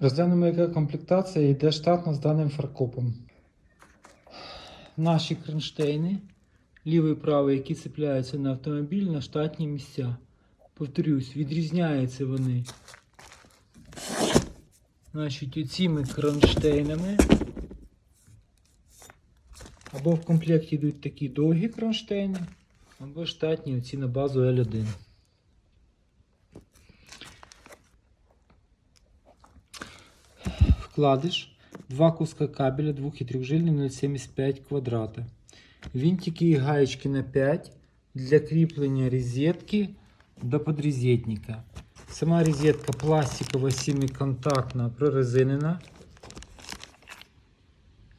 Розглянемо, яка комплектація йде штатно з даним фаркопом. Наші кронштейни, лівий і правий, які цепляються на автомобіль на штатні місця. Повторюсь, відрізняються вони значить, оціми кронштейнами. Або в комплекті йдуть такі довгі кронштейни, або штатні оці на базу L1. Вкладиш два куска кабеля 2 і 3 жильні 0,75 квадрата. Винтики і гаечки на 5 для кріплення розетки до подрезетника. Сама розетка пластикова семиконтактна, прорезинена.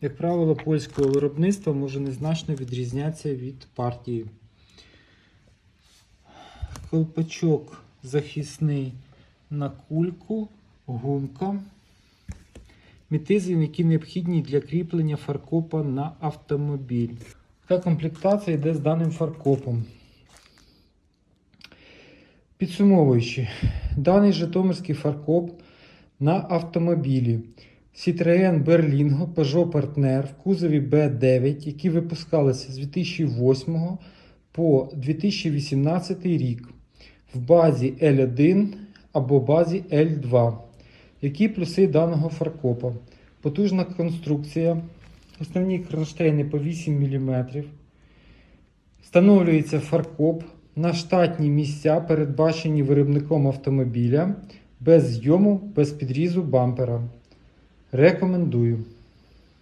Як правило, польського виробництва може незначно відрізнятися від партії. Колпачок захисний на кульку, гумка. Метизм, які необхідні для кріплення фаркопа на автомобіль. Така комплектація йде з даним фаркопом. Підсумовуючи, даний Житомирський фаркоп на автомобілі Citroën Berlingo Peugeot Partner в кузові B9, які випускалися з 2008 по 2018 рік в базі L1 або базі L2. Які плюси даного фаркопа? Потужна конструкція, основні кронштейни по 8 мм. Встановлюється фаркоп на штатні місця, передбачені виробником автомобіля, без зйому, без підрізу бампера. Рекомендую.